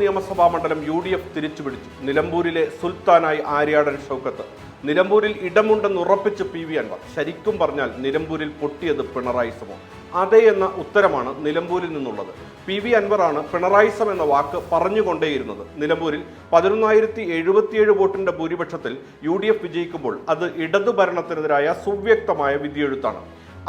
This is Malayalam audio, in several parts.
നിയമസഭാ മണ്ഡലം യു ഡി എഫ് തിരിച്ചുപിടിച്ചു. നിലമ്പൂരിലെ സുൽത്താനായി ആര്യാടൻ ഷൗക്കത്ത്. നിലമ്പൂരിൽ ഇടമുണ്ടെന്ന് ഉറപ്പിച്ച് പി വി അൻവർ. ശരിക്കും പറഞ്ഞാൽ നിലമ്പൂരിൽ പൊട്ടിയത് പിണറായി സമോ അതെ എന്ന ഉത്തരമാണ് നിലമ്പൂരിൽ നിന്നുള്ളത്. പി വി അൻവറാണ് പിണറായിസം എന്ന വാക്ക് പറഞ്ഞുകൊണ്ടേയിരുന്നത്. നിലമ്പൂരിൽ പതിനൊന്നായിരത്തി എഴുപത്തിയേഴ് വോട്ടിന്റെ ഭൂരിപക്ഷത്തിൽ യു ഡി എഫ് വിജയിക്കുമ്പോൾ അത് ഇടതു ഭരണത്തിനെതിരായ സുവ്യക്തമായ വിധിയെഴുത്താണ്.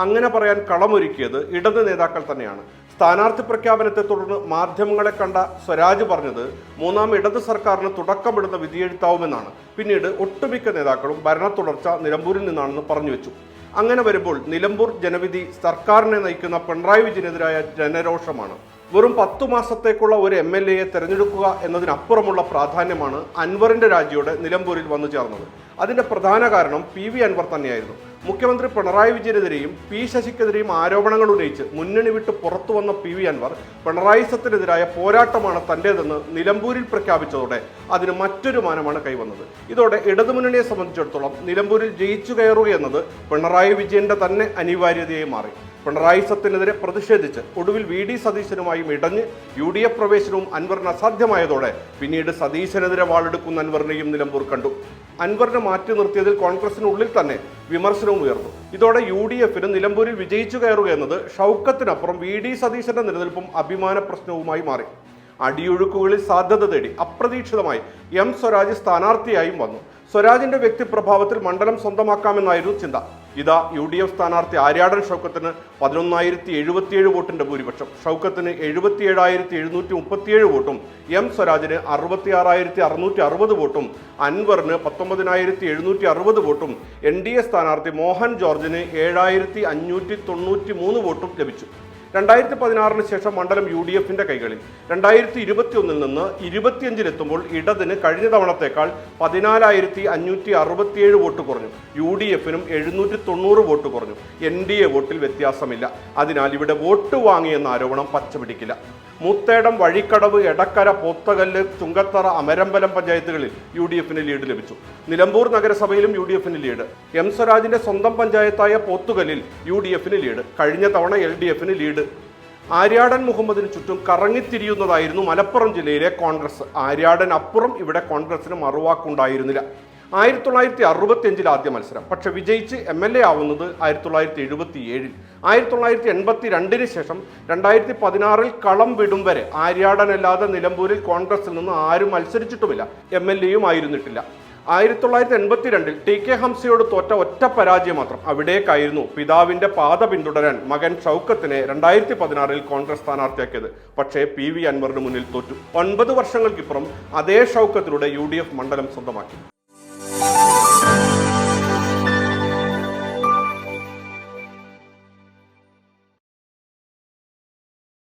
അങ്ങനെ പറയാൻ കളമൊരുക്കിയത് ഇടത് നേതാക്കൾ തന്നെയാണ്. സ്ഥാനാർത്ഥി പ്രഖ്യാപനത്തെ തുടർന്ന് മാധ്യമങ്ങളെ കണ്ട സ്വരാജ് പറഞ്ഞത് മൂന്നാം ഇടത് സർക്കാരിന് തുടക്കമിടുന്ന വിധിയെഴുത്താവുമെന്നാണ്. പിന്നീട് ഒട്ടുമിക്ക നേതാക്കളും ഭരണ തുടർച്ച നിലമ്പൂരിൽ നിന്നാണെന്ന് പറഞ്ഞു വെച്ചു. അങ്ങനെ വരുമ്പോൾ നിലമ്പൂർ ജനവിധി സർക്കാരിനെ നയിക്കുന്ന പിണറായി വിജയനെതിരായ ജനരോഷമാണ്. വെറും പത്തു മാസത്തേക്കുള്ള ഒരു എം എൽ എയെ തെരഞ്ഞെടുക്കുക എന്നതിനപ്പുറമുള്ള പ്രാധാന്യമാണ് അൻവറിന്റെ രാജിയോടെ നിലമ്പൂരിൽ വന്നു ചേർന്നത്. അതിന്റെ പ്രധാന കാരണം പി വി അൻവർ തന്നെയായിരുന്നു. മുഖ്യമന്ത്രി പിണറായി വിജയനെതിരെയും പി ശശിക്കെതിരെയും ആരോപണങ്ങൾ ഉന്നയിച്ച് മുന്നണി വിട്ട് പുറത്തു വന്ന പി വി അൻവർ പിണറായി സത്തിനെതിരായ പോരാട്ടമാണ് തന്റേതെന്ന് നിലമ്പൂരിൽ പ്രഖ്യാപിച്ചതോടെ അതിന് മറ്റൊരു മാനമാണ് കൈവന്നത്. ഇതോടെ ഇടതുമുന്നണിയെ സംബന്ധിച്ചിടത്തോളം നിലമ്പൂരിൽ ജയിച്ചു കയറുക എന്നത് പിണറായി വിജയന്റെ തന്നെ അനിവാര്യതയായി മാറി. പിണറായി സത്തിനെതിരെ പ്രതിഷേധിച്ച് ഒടുവിൽ വി ഡി സതീശനുമായും ഇടഞ്ഞ് യു ഡി എഫ് പ്രവേശനവും അൻവറിന് അസാധ്യമായതോടെ പിന്നീട് സതീശനെതിരെ വാളെടുക്കുന്ന അൻവറിനെയും നിലമ്പൂർ കണ്ടു. അൻവറിനെ മാറ്റി നിർത്തിയതിൽ കോൺഗ്രസിനുള്ളിൽ തന്നെ വിമർശനവും ഉയർന്നു. ഇതോടെ യു ഡി എഫിന് നിലമ്പൂരിൽ വിജയിച്ചു കയറുക എന്നത് ഷൗക്കത്തിനപ്പുറം വി ഡി സതീശന്റെ നിലനിൽപ്പും അഭിമാന പ്രശ്നവുമായി മാറി. അടിയൊഴുക്കുകളിൽ സാധ്യത തേടി അപ്രതീക്ഷിതമായി എം സ്വരാജ് സ്ഥാനാർത്ഥിയായും വന്നു. സ്വരാജിന്റെ വ്യക്തിപ്രഭാവത്തിൽ മണ്ഡലം സ്വന്തമാക്കാമെന്നായിരുന്നു ചിന്ത. ഇതാ യു ഡി എഫ് സ്ഥാനാർത്ഥി ആര്യാടൻ ഷൗക്കത്തിന് പതിനൊന്നായിരത്തി എഴുപത്തിയേഴ് വോട്ടിന്റെ ഭൂരിപക്ഷം. ഷൗക്കത്തിന് എഴുപത്തിയേഴായിരത്തി എഴുന്നൂറ്റി മുപ്പത്തിയേഴ് വോട്ടും. എം സ്വരാജിന് അറുപത്തി ആറായിരത്തി അറുന്നൂറ്റി അറുപത് വോട്ടും. അൻവറിന് പത്തൊമ്പതിനായിരത്തി എഴുന്നൂറ്റി അറുപത് വോട്ടും. എൻ ഡി എ സ്ഥാനാർത്ഥി മോഹൻ ജോർജിന് ഏഴായിരത്തി അഞ്ഞൂറ്റി തൊണ്ണൂറ്റി മൂന്ന് വോട്ടും ലഭിച്ചു. രണ്ടായിരത്തി പതിനാറിന് ശേഷം മണ്ഡലം യു ഡി എഫിന്റെ കൈകളിൽ. രണ്ടായിരത്തി ഇരുപത്തി ഒന്നിൽ നിന്ന് ഇരുപത്തിയഞ്ചിലെത്തുമ്പോൾ ഇടതിന് കഴിഞ്ഞ തവണത്തേക്കാൾ പതിനാലായിരത്തി അഞ്ഞൂറ്റി അറുപത്തിയേഴ് വോട്ട് കുറഞ്ഞു. യു ഡി എഫിനും എഴുന്നൂറ്റി തൊണ്ണൂറ് വോട്ട് കുറഞ്ഞു. എൻ ഡി എ വോട്ടിൽ വ്യത്യാസമില്ല. അതിനാൽ ഇവിടെ വോട്ട് വാങ്ങിയെന്ന ആരോപണം പച്ചപിടിക്കില്ല. മുത്തേടം വഴിക്കടവ് എടക്കര പോത്തകല്ല് ചുങ്കത്തറ അമരമ്പലം പഞ്ചായത്തുകളിൽ യു ഡി എഫിന് ലീഡ് ലഭിച്ചു. നിലമ്പൂർ നഗരസഭയിലും യു ഡി എഫിന് ലീഡ്. എം സ്വരാജിന്റെ സ്വന്തം പഞ്ചായത്തായ പോത്തുകല്ലിൽ യു ഡി എഫിന് ലീഡ്. കഴിഞ്ഞ തവണ എൽ ഡി എഫിന് ലീഡ്. ആര്യാടൻ മുഹമ്മദിന് ചുറ്റും കറങ്ങിത്തിരിയുന്നതായിരുന്നു മലപ്പുറം ജില്ലയിലെ കോൺഗ്രസ്. ആര്യാടൻ അപ്പുറം ഇവിടെ കോൺഗ്രസിന് മറുവാക്കുണ്ടായിരുന്നില്ല. ആയിരത്തി തൊള്ളായിരത്തി അറുപത്തി അഞ്ചിൽ ആദ്യ മത്സരം. പക്ഷെ വിജയിച്ച് എം എൽ എ ആവുന്നത് ആയിരത്തി തൊള്ളായിരത്തി എഴുപത്തി ഏഴിൽ ആയിരത്തി തൊള്ളായിരത്തി എൺപത്തി രണ്ടിന് ശേഷം രണ്ടായിരത്തി പതിനാറിൽ കളം വിടും വരെ ആര്യാടനല്ലാതെ നിലമ്പൂരിൽ കോൺഗ്രസിൽ നിന്ന് ആരും മത്സരിച്ചിട്ടുമില്ല. എം എൽ എയും ആയിരുന്നിട്ടില്ല. ആയിരത്തി തൊള്ളായിരത്തി എൺപത്തി രണ്ടിൽ ടി കെ ഹംസയോട് തോറ്റ ഒറ്റ പരാജയം മാത്രം അവിടേക്കായിരുന്നു പിതാവിന്റെ പാത പിന്തുടരാൻ മകൻ ഷൗക്കത്തിനെ രണ്ടായിരത്തി പതിനാറിൽ കോൺഗ്രസ് സ്ഥാനാർത്ഥിയാക്കിയത്. പക്ഷേ പി വി അൻവറിന് മുന്നിൽ തോറ്റു. ഒൻപത് വർഷങ്ങൾക്കിപ്പുറം അതേ ഷൗക്കത്തിലൂടെ യു മണ്ഡലം സ്വന്തമാക്കി.